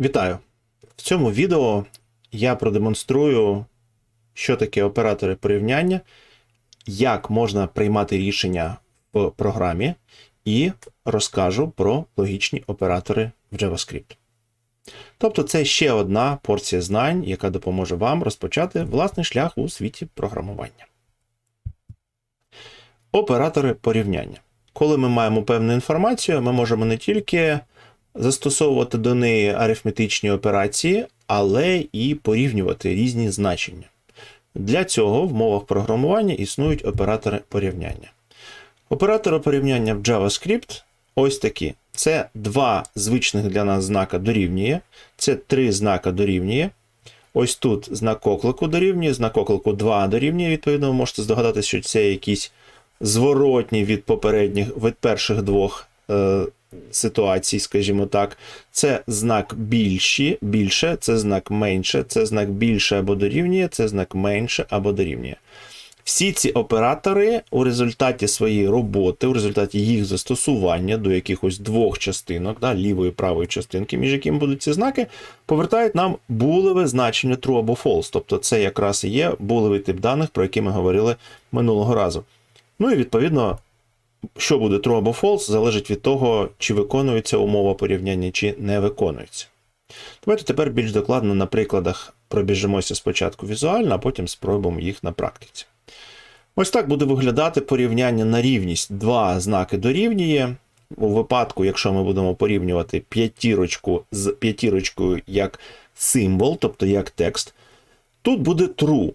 Вітаю! В цьому відео я продемонструю, що таке оператори порівняння, як можна приймати рішення в програмі, і розкажу про логічні оператори в JavaScript. Тобто, це ще одна порція знань, яка допоможе вам розпочати власний шлях у світі програмування. Оператори порівняння. Коли ми маємо певну інформацію, ми можемо не тільки застосовувати до неї арифметичні операції, але і порівнювати різні значення. Для цього в мовах програмування існують оператори порівняння. Оператори порівняння в JavaScript ось такі. Це два звичних для нас знака дорівнює, це три знака дорівнює. Ось тут знак оклику дорівнює, знак оклику 2 дорівнює. Відповідно, ви можете здогадатися, що це якісь зворотні від попередніх, від перших двох е, ситуацій, скажімо так. Це знак більші, більше, це знак менше, це знак більше або дорівнює, це знак менше або дорівнює. Всі ці оператори у результаті своєї роботи, у результаті їх застосування до якихось двох частинок, да, лівої і правої частинки, між якими будуть ці знаки, повертають нам булеве значення true або false. Тобто це якраз і є булевий тип даних, про який ми говорили минулого разу. Ну і відповідно, що буде true або false, залежить від того, чи виконується умова порівняння, чи не виконується. Давайте тепер більш докладно на прикладах пробіжимося спочатку візуально, а потім спробуємо їх на практиці. Ось так буде виглядати порівняння на рівність. Два знаки дорівнює. У випадку, якщо ми будемо порівнювати п'ятірочку з п'ятірочкою як символ, тобто як текст, тут буде true.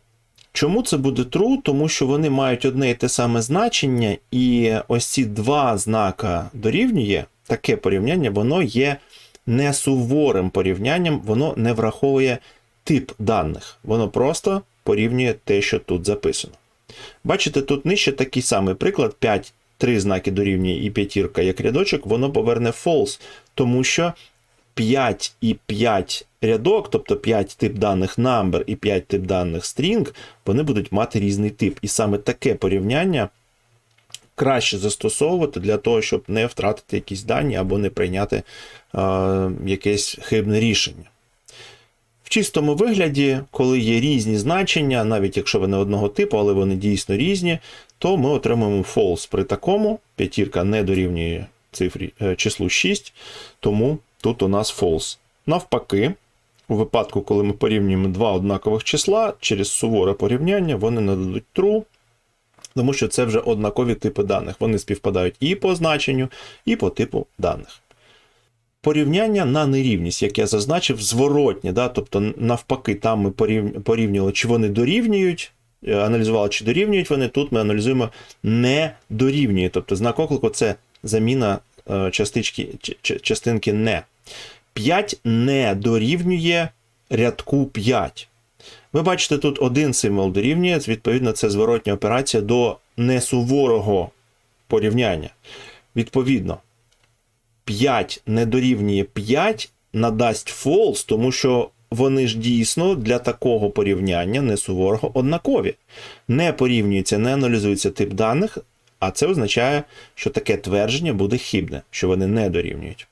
Чому це буде true? Тому що вони мають одне і те саме значення, і ось ці два знака дорівнює, таке порівняння, воно є не суворим порівнянням, воно не враховує тип даних. Воно просто порівнює те, що тут записано. Бачите, тут нижче такий самий приклад: 5, 3 знаки дорівнює і п'ятірка як рядочок, воно поверне false, тому що 5 і 5 рядок, тобто 5 тип даних number і 5 тип даних string, вони будуть мати різний тип. І саме таке порівняння краще застосовувати для того, щоб не втратити якісь дані або не прийняти е, якесь хибне рішення. В чистому вигляді, коли є різні значення, навіть якщо вони одного типу, але вони дійсно різні, то ми отримуємо false при такому. П'ятірка не дорівнює цифрі е, числу 6, тому тут у нас false. Навпаки, у випадку, коли ми порівнюємо два однакових числа, через суворе порівняння вони нададуть true, тому що це вже однакові типи даних. Вони співпадають і по значенню, і по типу даних. Порівняння на нерівність, як я зазначив, зворотні, да? тобто, навпаки, там ми порівнювали, чи вони дорівнюють, е, аналізували, чи дорівнюють вони. Тут ми аналізуємо не дорівнює. Тобто знак оклику це заміна е, частички, частинки не. 5 не дорівнює рядку 5. Ви бачите, тут один символ дорівнює, відповідно, це зворотня операція до несуворого порівняння. Відповідно. 5 не дорівнює 5, надасть false, тому що вони ж дійсно для такого порівняння не суворого однакові. Не порівнюється, не аналізується тип даних, а це означає, що таке твердження буде хибне, що вони не дорівнюють.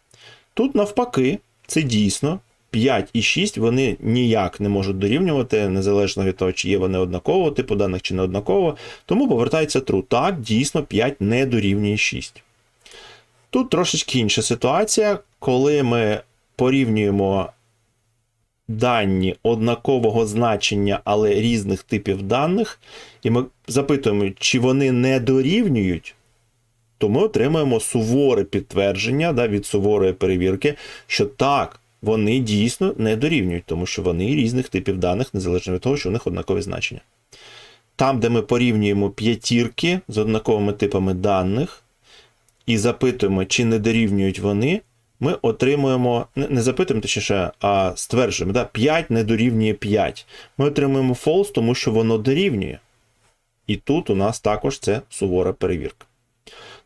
Тут, навпаки, це дійсно 5 і 6 вони ніяк не можуть дорівнювати, незалежно від того, чи є вони однакового типу даних, чи не однаково. Тому повертається true. Так, дійсно 5 не дорівнює 6. Тут трошечки інша ситуація, коли ми порівнюємо дані однакового значення, але різних типів даних, і ми запитуємо, чи вони не дорівнюють, то ми отримаємо суворе підтвердження да, від суворої перевірки, що так, вони дійсно не дорівнюють, тому що вони різних типів даних, незалежно від того, що у них однакові значення. Там, де ми порівнюємо п'ятірки з однаковими типами даних і запитуємо, чи не дорівнюють вони, ми отримуємо, не запитуємо, точніше, а стверджуємо, да, 5 не дорівнює 5. Ми отримуємо false, тому що воно дорівнює. І тут у нас також це сувора перевірка.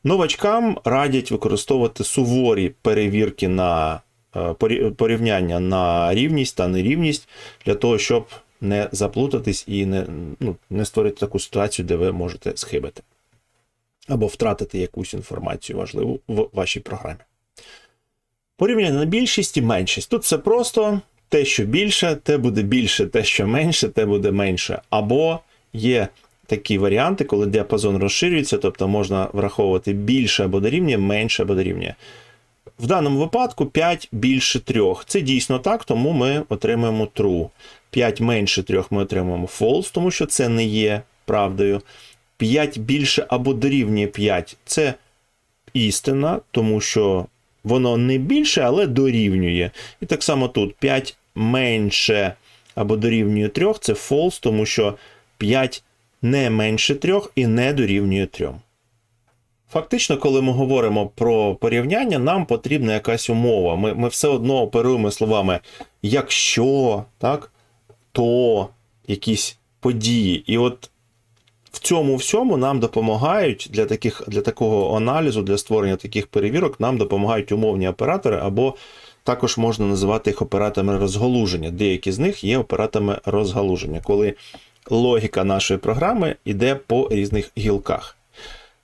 Новачкам радять використовувати суворі перевірки на е, порівняння на рівність та нерівність для того, щоб не заплутатись і не, ну, не створити таку ситуацію, де ви можете схибити. або втратити якусь інформацію важливу в вашій програмі. Порівняння на більшість і меншість. Тут все просто те, що більше, те буде більше, те, що менше, те буде менше. Або є такі варіанти, коли діапазон розширюється, тобто можна враховувати більше або дорівнює, менше або дорівнює. В даному випадку 5 більше 3. Це дійсно так, тому ми отримаємо true. 5 менше 3 ми отримаємо false, тому що це не є правдою. 5 більше або дорівнює 5 це істина, тому що воно не більше, але дорівнює. І так само тут 5 менше або дорівнює 3 це false, тому що 5 не менше 3 і не дорівнює 3. Фактично, коли ми говоримо про порівняння, нам потрібна якась умова. Ми ми все одно оперуємо словами якщо, так, то якісь події. І от в цьому всьому нам допомагають для таких, для такого аналізу, для створення таких перевірок, нам допомагають умовні оператори, або також можна називати їх операторами розгалуження. Деякі з них є операторами розгалуження, коли логіка нашої програми йде по різних гілках.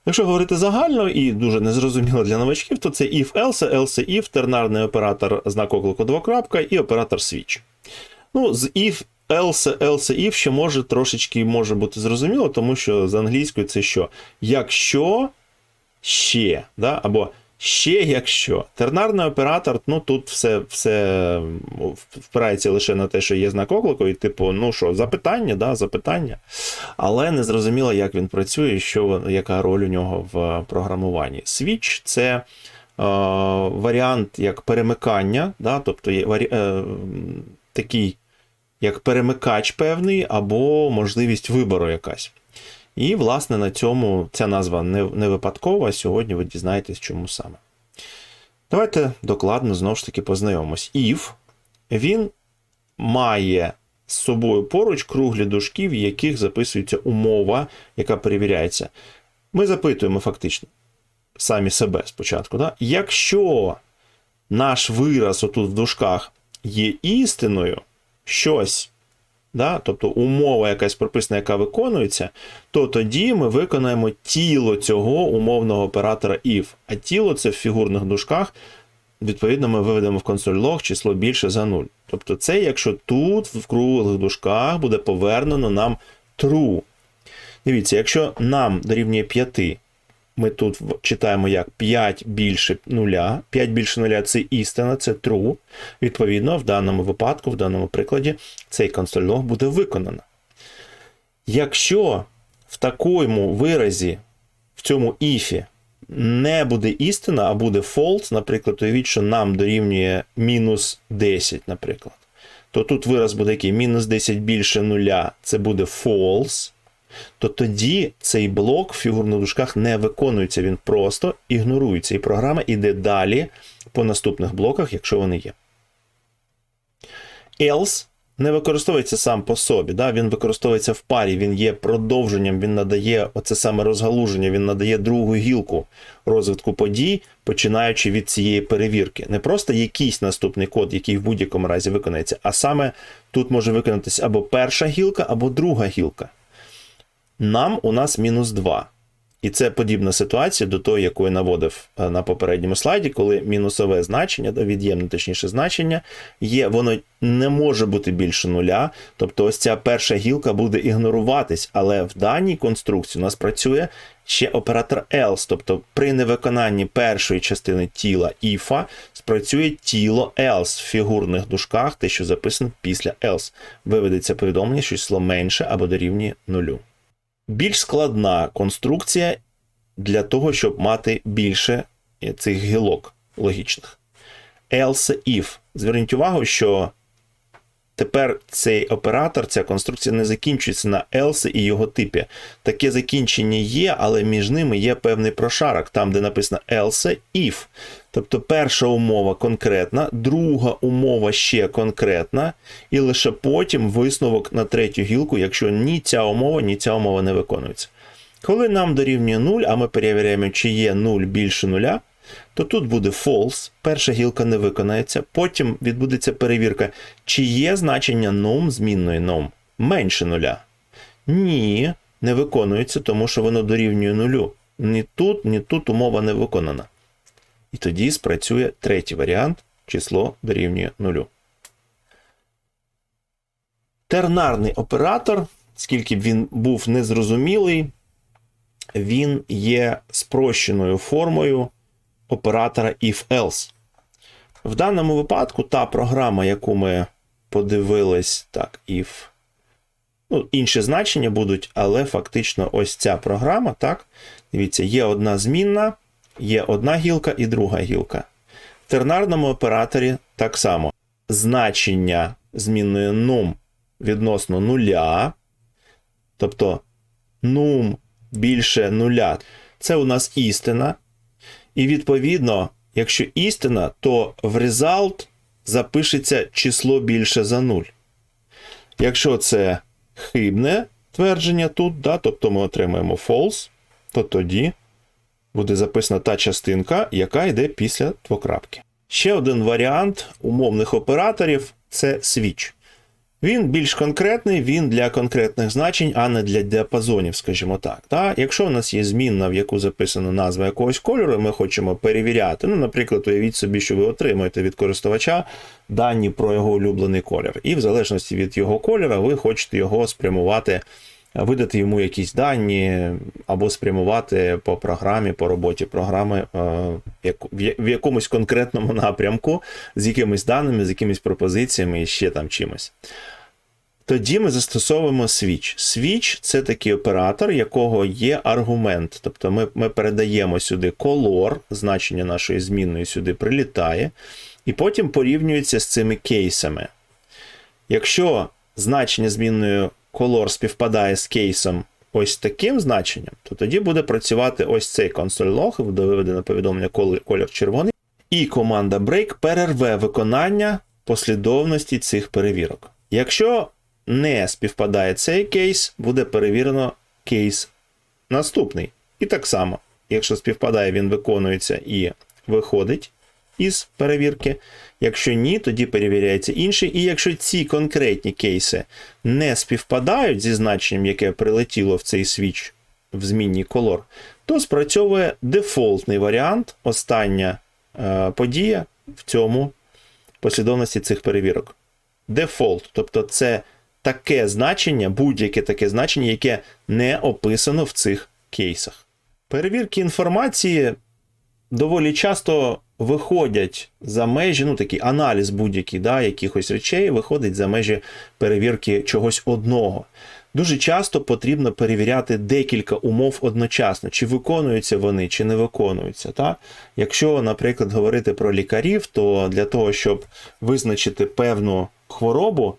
Якщо говорити загально і дуже незрозуміло для новачків, то це if else, else if, тернарний оператор знак оклику двокрапка і оператор switch. Ну, з if, else, else, if ще може трошечки може бути зрозуміло, тому що з англійською це що? Якщо ще, да? або ще якщо. Тернарний оператор, ну тут все все впирається лише на те, що є знак оклику, і типу, ну що, запитання, да, запитання. Але не зрозуміло, як він працює, що, яка роль у нього в програмуванні. Switch – це е, варіант як перемикання, да, тобто є варі, е, такий як перемикач певний, або можливість вибору якась. І, власне, на цьому ця назва не не випадкова. Сьогодні ви дізнаєтесь, чому саме. Давайте докладно знову ж таки познайомимось. If він має з собою поруч круглі дужки, в яких записується умова, яка перевіряється. Ми запитуємо фактично самі себе спочатку. Да? Якщо наш вираз отут в дужках є істиною, щось да, тобто умова якась прописана, яка виконується, то тоді ми виконаємо тіло цього умовного оператора if. А тіло це в фігурних дужках, відповідно, ми виведемо в консоль лог число більше за 0. Тобто, це якщо тут в круглих дужках буде повернено нам true. Дивіться, якщо нам дорівнює 5 ми тут читаємо як 5 більше нуля. 5 більше нуля це істина, це true. Відповідно, в даному випадку, в даному прикладі, цей консольлог буде виконано. Якщо в такому виразі, в цьому іфі, не буде істина, а буде false, наприклад, уявіть, що нам дорівнює мінус 10, наприклад, то тут вираз буде який мінус 10 більше нуля, це буде false то тоді цей блок в фігурних дужках не виконується, він просто ігнорується. І програма йде далі по наступних блоках, якщо вони є. Else не використовується сам по собі, да? він використовується в парі, він є продовженням, він надає оце саме розгалуження, він надає другу гілку розвитку подій, починаючи від цієї перевірки. Не просто якийсь наступний код, який в будь-якому разі виконається, а саме тут може виконатися або перша гілка, або друга гілка нам у нас мінус 2. І це подібна ситуація до того, яку я наводив е, на попередньому слайді, коли мінусове значення, від'ємне точніше значення, є, воно не може бути більше нуля. Тобто ось ця перша гілка буде ігноруватись, але в даній конструкції у нас працює ще оператор else, тобто при невиконанні першої частини тіла іфа спрацює тіло else в фігурних дужках, те, що записано після else. Виведеться повідомлення, що число менше або дорівнює нулю більш складна конструкція для того, щоб мати більше цих гілок логічних. Else if. Зверніть увагу, що тепер цей оператор, ця конструкція не закінчується на else і його типі. Таке закінчення є, але між ними є певний прошарок, там, де написано else if. Тобто перша умова конкретна, друга умова ще конкретна, і лише потім висновок на третю гілку, якщо ні ця умова, ні ця умова не виконується. Коли нам дорівнює 0, а ми перевіряємо, чи є 0 більше 0, то тут буде false, перша гілка не виконається, потім відбудеться перевірка, чи є значення num змінної num менше нуля. Ні, не виконується, тому що воно дорівнює нулю. ні тут, ні тут умова не виконана. І тоді спрацює третій варіант число дорівнює нулю. Тернарний оператор, скільки б він був незрозумілий, він є спрощеною формою оператора if-else. В даному випадку та програма, яку ми подивились, так, if. Ну, інші значення будуть, але фактично ось ця програма, так, дивіться, є одна змінна, є одна гілка і друга гілка. В тернарному операторі так само значення змінної num відносно нуля, тобто num більше нуля, це у нас істина. І відповідно, якщо істина, то в result запишеться число більше за 0. Якщо це хибне твердження тут, да, тобто ми отримаємо false, то тоді буде записана та частинка, яка йде після двокрапки. Ще один варіант умовних операторів це switch. Він більш конкретний, він для конкретних значень, а не для діапазонів, скажімо так. Та? Якщо у нас є змінна, в яку записана назва якогось кольору, ми хочемо перевіряти. Ну, наприклад, уявіть собі, що ви отримуєте від користувача дані про його улюблений колір. І в залежності від його кольора, ви хочете його спрямувати, видати йому якісь дані, або спрямувати по програмі, по роботі програми е, в якомусь конкретному напрямку з якимись даними, з якимись пропозиціями і ще там чимось. Тоді ми застосовуємо switch. Switch – це такий оператор, якого є аргумент. Тобто ми, ми передаємо сюди color, значення нашої змінної сюди прилітає, і потім порівнюється з цими кейсами. Якщо значення змінної color співпадає з кейсом ось таким значенням, то тоді буде працювати ось цей console log, буде виведено повідомлення колір червоний, і команда break перерве виконання послідовності цих перевірок. Якщо не співпадає цей кейс, буде перевірено кейс наступний. І так само, якщо співпадає, він виконується і виходить із перевірки. Якщо ні, тоді перевіряється інший. І якщо ці конкретні кейси не співпадають зі значенням, яке прилетіло в цей свіч в змінній колор, то спрацьовує дефолтний варіант, остання е, подія в цьому послідовності цих перевірок. Дефолт, тобто це таке значення, будь-яке таке значення, яке не описано в цих кейсах. Перевірки інформації доволі часто виходять за межі, ну такий аналіз будь-який да, якихось речей виходить за межі перевірки чогось одного. Дуже часто потрібно перевіряти декілька умов одночасно, чи виконуються вони, чи не виконуються. Та? Якщо, наприклад, говорити про лікарів, то для того, щоб визначити певну хворобу,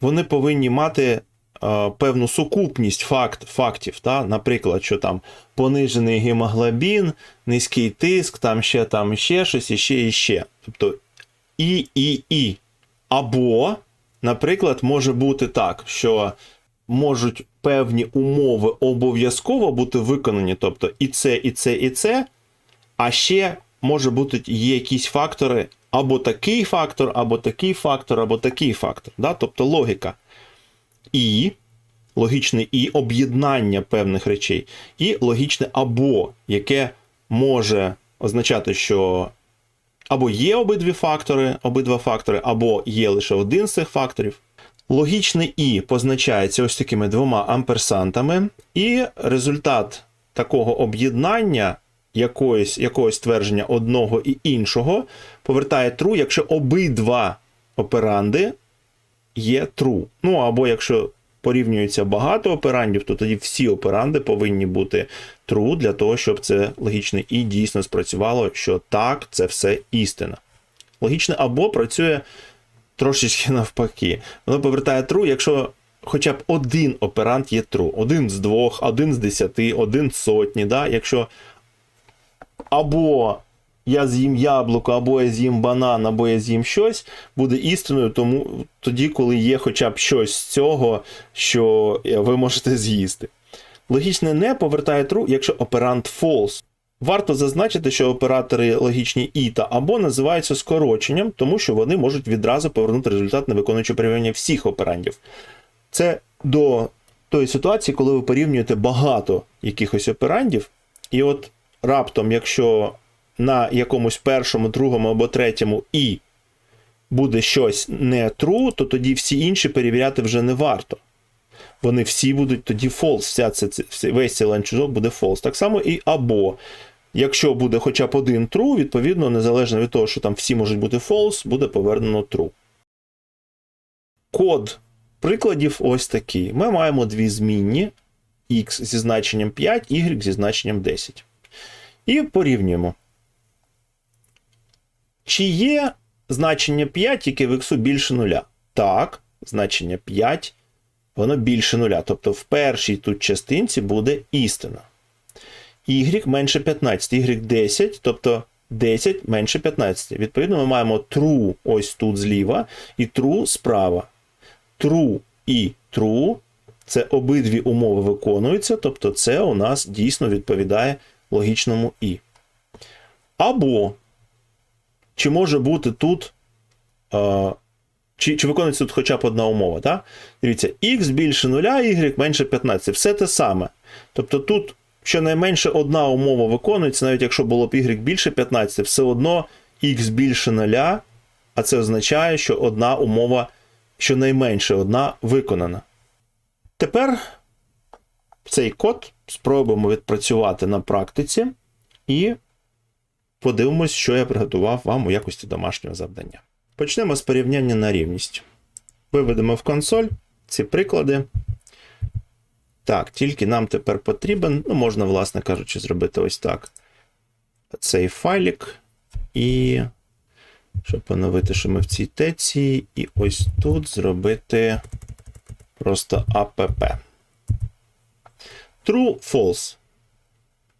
вони повинні мати певну сукупність факт, фактів. Та? Наприклад, що там понижений гемоглобін, низький тиск, там ще там ще щось, і ще і ще. Тобто і, і, і. Або, наприклад, може бути так, що можуть певні умови обов'язково бути виконані, тобто і це, і це, і це, а ще може бути є якісь фактори, або такий фактор, або такий фактор, або такий фактор. Да? Тобто логіка. І, логічне і об'єднання певних речей, і логічне або, яке може означати, що або є обидві фактори, обидва фактори, або є лише один з цих факторів. Логічне і позначається ось такими двома амперсантами, і результат такого об'єднання якоїсь, якогось твердження одного і іншого повертає true, якщо обидва операнди є true. Ну або якщо порівнюється багато операндів, то тоді всі операнди повинні бути true для того, щоб це логічне і дійсно спрацювало, що так, це все істина. Логічне або працює трошечки навпаки. Воно повертає true, якщо хоча б один оперант є true. Один з двох, один з десяти, один з сотні. Да? Якщо або я з'їм яблуко, або я з'їм банан, або я з'їм щось, буде істиною тому, тоді, коли є хоча б щось з цього, що ви можете з'їсти. Логічне не повертає true, якщо оперант false. Варто зазначити, що оператори логічні і та або називаються скороченням, тому що вони можуть відразу повернути результат, не виконуючи порівняння всіх операндів. Це до тої ситуації, коли ви порівнюєте багато якихось операндів, І от раптом, якщо на якомусь першому, другому або третьому і буде щось не true, то тоді всі інші перевіряти вже не варто. Вони всі будуть тоді false. Вся це, весь цей ланцюжок буде false. Так само і або. Якщо буде хоча б один true, відповідно, незалежно від того, що там всі можуть бути false, буде повернено true. Код прикладів ось такий. Ми маємо дві змінні x зі значенням 5, y зі значенням 10. І порівнюємо. Чи є значення 5 тільки в x більше нуля? Так, значення 5 воно більше нуля. Тобто в першій тут частинці буде істина. Y менше 15, y 10, тобто 10 менше 15. Відповідно, ми маємо true ось тут зліва і true справа. True і true це обидві умови виконуються, тобто це у нас дійсно відповідає логічному і. Або чи може бути тут. е, чи, чи виконується тут хоча б одна умова, так? Дивіться, x більше 0, y менше 15. Все те саме. Тобто тут щонайменше одна умова виконується, навіть якщо було б y більше 15, все одно x більше 0, а це означає, що одна умова, щонайменше одна виконана. Тепер цей код спробуємо відпрацювати на практиці і подивимось, що я приготував вам у якості домашнього завдання. Почнемо з порівняння на рівність. Виведемо в консоль ці приклади. Так, тільки нам тепер потрібен, ну, можна, власне кажучи, зробити ось так. Цей файлік. І, щоб поновити, що ми в цій теці, і ось тут зробити просто app. True, false.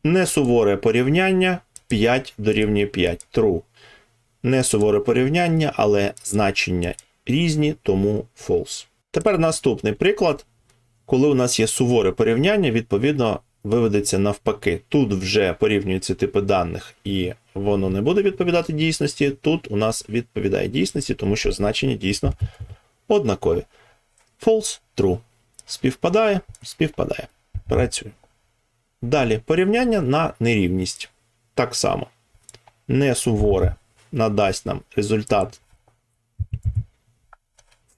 Несуворе порівняння 5 дорівнює 5. True. Не суворе порівняння, але значення різні, тому false. Тепер наступний приклад. Коли у нас є суворе порівняння, відповідно, виведеться навпаки. Тут вже порівнюються типи даних, і воно не буде відповідати дійсності. Тут у нас відповідає дійсності, тому що значення дійсно однакові. False, true. Співпадає, співпадає. Працює. Далі порівняння на нерівність. Так само. Не суворе надасть нам результат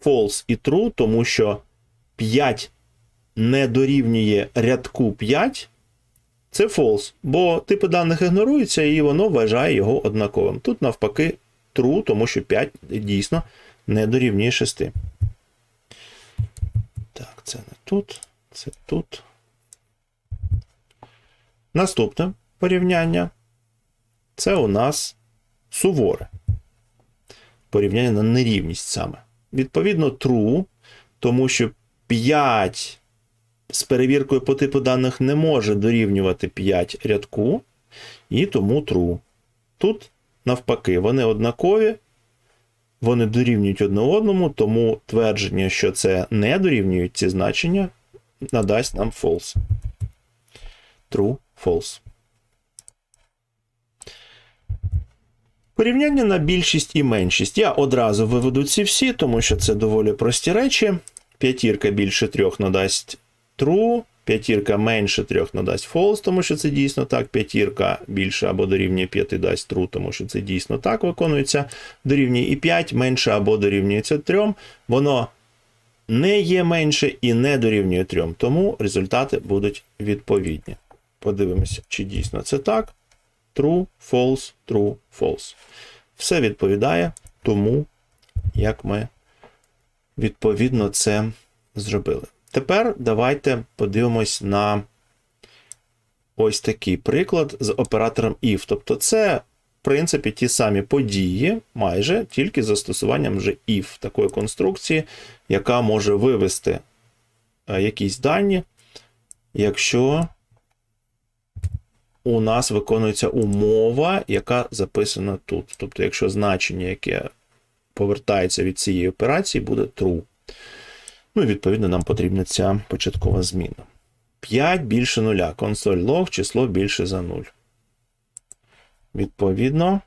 false і true, тому що 5 не дорівнює рядку 5. Це false, бо типи даних ігноруються і воно вважає його однаковим. Тут навпаки true, тому що 5 дійсно не дорівнює 6. Так, це не тут, це тут. Наступне порівняння. Це у нас суворе. Порівняння на нерівність саме. Відповідно, true, тому що 5 з перевіркою по типу даних не може дорівнювати 5 рядку, і тому true. Тут, навпаки, вони однакові, вони дорівнюють одне одному, тому твердження, що це не дорівнюють ці значення, надасть нам false. True, false. Порівняння на більшість і меншість. Я одразу виведу ці всі, тому що це доволі прості речі. П'ятірка більше трьох надасть true, п'ятірка менше трьох надасть false, тому що це дійсно так. П'ятірка більше або дорівнює 5 дасть true, тому що це дійсно так виконується. Дорівнює і 5, менше або дорівнюється 3. Воно не є менше і не дорівнює 3, тому результати будуть відповідні. Подивимося, чи дійсно це так. True, false, true, false. Все відповідає тому, як ми відповідно це зробили. Тепер давайте подивимось на ось такий приклад з оператором if. Тобто, це, в принципі, ті самі події, майже тільки з застосуванням вже if, такої конструкції, яка може вивести е, якісь дані, якщо у нас виконується умова, яка записана тут. Тобто, якщо значення, яке повертається від цієї операції, буде true. Ну і відповідно нам потрібна ця початкова зміна. 5 більше 0. Консоль лог, число більше за 0. Відповідно,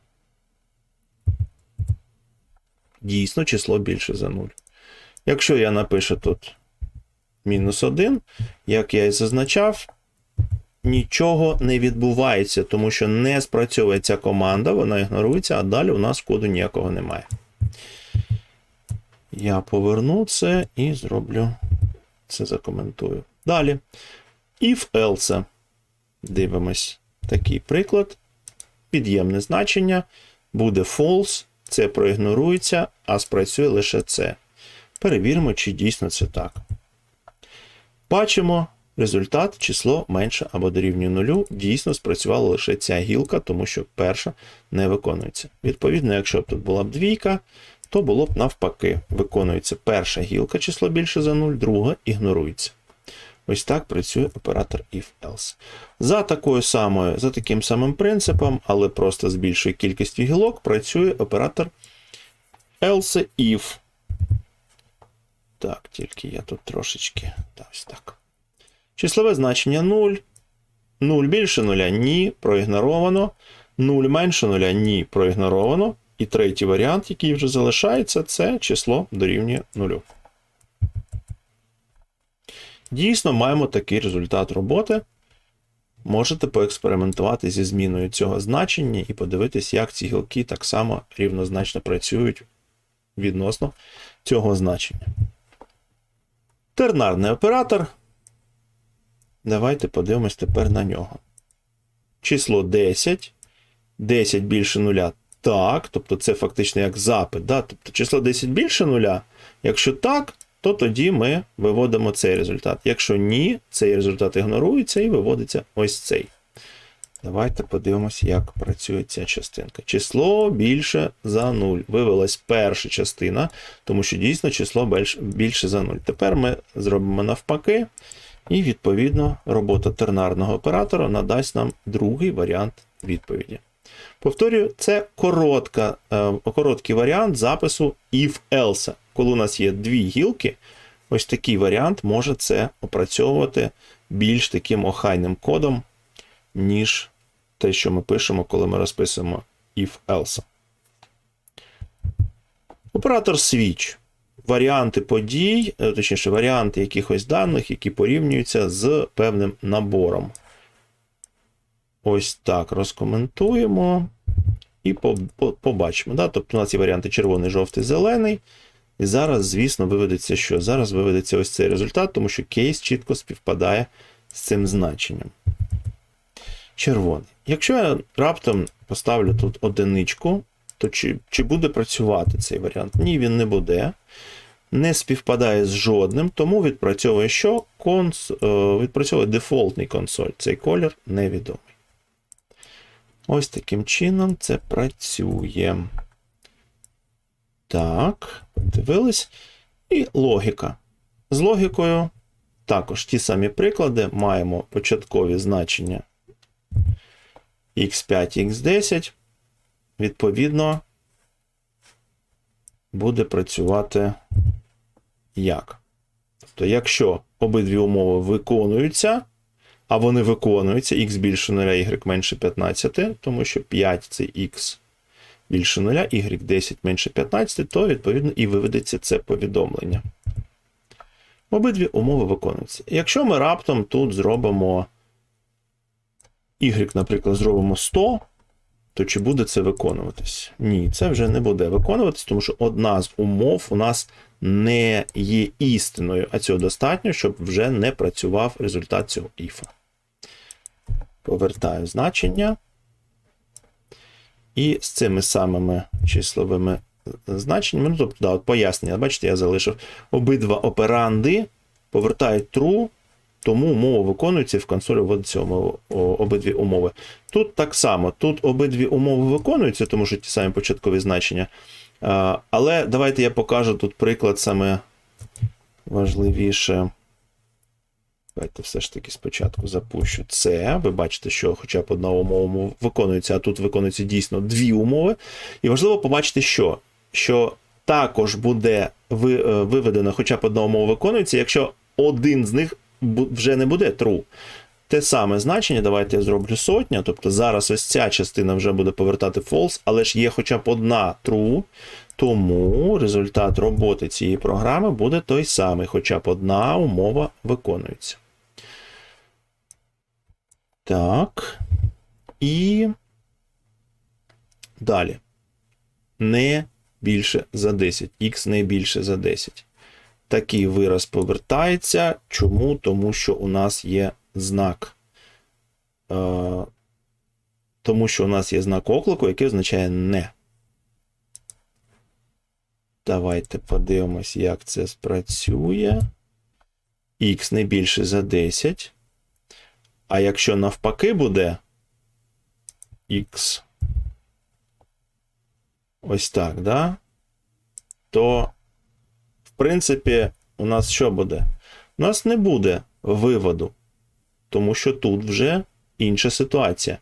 дійсно число більше за 0. Якщо я напишу тут мінус 1, як я і зазначав, нічого не відбувається, тому що не спрацьовує ця команда, вона ігнорується, а далі у нас коду ніякого немає. Я поверну це і зроблю це закоментую. Далі. If else. Дивимось такий приклад. Під'ємне значення буде false, це проігнорується, а спрацює лише це. Перевіримо, чи дійсно це так. Бачимо результат, число менше або дорівнює нулю. Дійсно спрацювала лише ця гілка, тому що перша не виконується. Відповідно, якщо б тут була б двійка, то було б навпаки. Виконується перша гілка, число більше за 0, друга ігнорується. Ось так працює оператор if-else. За такою самою, за таким самим принципом, але просто з більшою кількістю гілок, працює оператор else if. Так, тільки я тут трошечки. Так, ось так. Числове значення 0. 0 більше 0 ні, проігноровано. 0 менше 0 ні, проігноровано. І третій варіант, який вже залишається, це число дорівнює 0. Дійсно, маємо такий результат роботи. Можете поекспериментувати зі зміною цього значення і подивитись, як ці гілки так само рівнозначно працюють відносно цього значення. Тернарний оператор. Давайте подивимось тепер на нього. Число 10. 10 більше нуля. Так, тобто це фактично як запит. Да? Тобто число 10 більше нуля. Якщо так, то тоді ми виводимо цей результат. Якщо ні, цей результат ігнорується і виводиться ось цей. Давайте подивимось, як працює ця частинка. Число більше за 0. Вивелась перша частина, тому що дійсно число більше за 0. Тепер ми зробимо навпаки, і, відповідно, робота тернарного оператора надасть нам другий варіант відповіді. Повторюю, це коротка, е, короткий варіант запису if-else. Коли у нас є дві гілки, ось такий варіант може це опрацьовувати більш таким охайним кодом, ніж те, що ми пишемо, коли ми розписуємо if-else. Оператор switch. Варіанти подій, е, точніше, варіанти якихось даних, які порівнюються з певним набором. Ось так розкоментуємо і побачимо. Да? Тобто у нас є варіанти червоний, жовтий, зелений. І зараз, звісно, виведеться що? Зараз виведеться ось цей результат, тому що кейс чітко співпадає з цим значенням. Червоний. Якщо я раптом поставлю тут одиничку, то чи, чи буде працювати цей варіант? Ні, він не буде. Не співпадає з жодним, тому відпрацьовує що? Конс, е, відпрацьовує дефолтний консоль. Цей колір невідомий. Ось таким чином це працює. Так, подивились. І логіка. З логікою також ті самі приклади. Маємо початкові значення x5, x10. Відповідно, буде працювати як? Тобто, якщо обидві умови виконуються, а вони виконуються, x більше 0, y менше 15, тому що 5 це x більше 0, y 10 менше 15, то, відповідно, і виведеться це повідомлення. Обидві умови виконуються. Якщо ми раптом тут зробимо y, наприклад, зробимо 100, то чи буде це виконуватись? Ні, це вже не буде виконуватись, тому що одна з умов у нас не є істиною, а цього достатньо, щоб вже не працював результат цього іфа. Повертаю значення. І з цими самими числовими значеннями, ну, тобто, да, от пояснення, бачите, я залишив обидва операнди повертають true, тому умова виконується в консолі вводиться обидві умови. Тут так само, тут обидві умови виконуються, тому що ті самі початкові значення. Але давайте я покажу тут приклад саме важливіше. Давайте все ж таки спочатку запущу це. Ви бачите, що хоча б одна умова виконується, а тут виконуються дійсно дві умови. І важливо побачити, що що також буде е, виведена хоча б одна умова виконується, якщо один з них вже не буде true. Те саме значення, давайте я зроблю сотня. Тобто зараз ось ця частина вже буде повертати false, але ж є хоча б одна true. Тому результат роботи цієї програми буде той самий, хоча б одна умова виконується. Так. І далі. Не більше за 10. Х не більше за 10. Такий вираз повертається. Чому? Тому що у нас є знак. Е, тому що у нас є знак оклику, який означає не. Давайте подивимось, як це спрацює. Х не більше за 10. А якщо навпаки буде Х. Ось так, да? То, принципі, у нас що буде? У нас не буде виводу, тому що тут вже інша ситуація.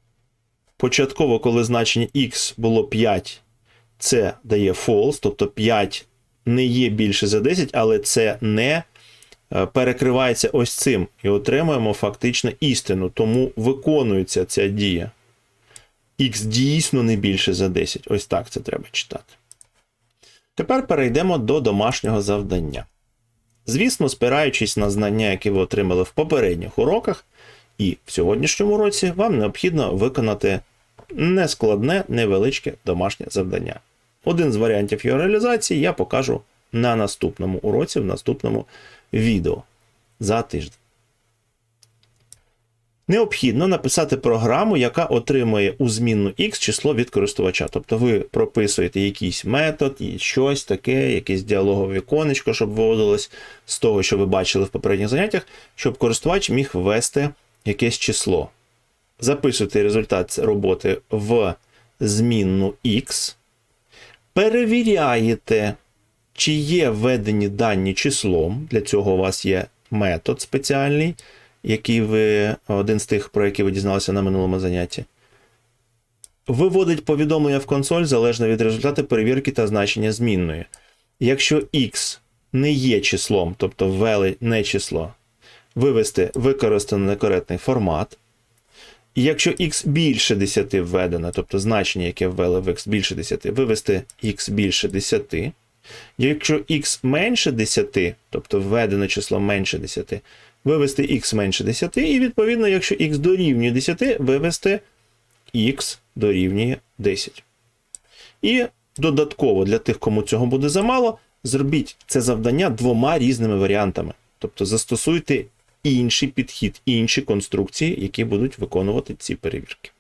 Початково, коли значення x було 5, це дає false, тобто 5 не є більше за 10, але це не е, перекривається ось цим. І отримуємо фактично істину. Тому виконується ця дія. Х дійсно не більше за 10. Ось так це треба читати. Тепер перейдемо до домашнього завдання. Звісно, спираючись на знання, які ви отримали в попередніх уроках, і в сьогоднішньому році вам необхідно виконати нескладне, невеличке домашнє завдання. Один з варіантів його реалізації я покажу на наступному уроці, в наступному відео за тиждень. Необхідно написати програму, яка отримує у змінну X число від користувача. Тобто ви прописуєте якийсь метод, і щось таке, якесь діалогове віконечко, щоб виводилось з того, що ви бачили в попередніх заняттях, щоб користувач міг ввести якесь число. Записуєте результат роботи в змінну X, перевіряєте, чи є введені дані числом. Для цього у вас є метод спеціальний, який ви, один з тих, про які ви дізналися на минулому занятті. Виводить повідомлення в консоль залежно від результату перевірки та значення змінної. Якщо x не є числом, тобто ввели не число, вивести використано некоректний формат. І якщо x більше 10 введено, тобто значення, яке ввели в x більше 10, вивести x більше 10. Якщо x менше 10, тобто введено число менше 10, вивести x менше 10, і відповідно, якщо x дорівнює 10, вивести x дорівнює 10. І додатково для тих, кому цього буде замало, зробіть це завдання двома різними варіантами. Тобто застосуйте інший підхід, інші конструкції, які будуть виконувати ці перевірки.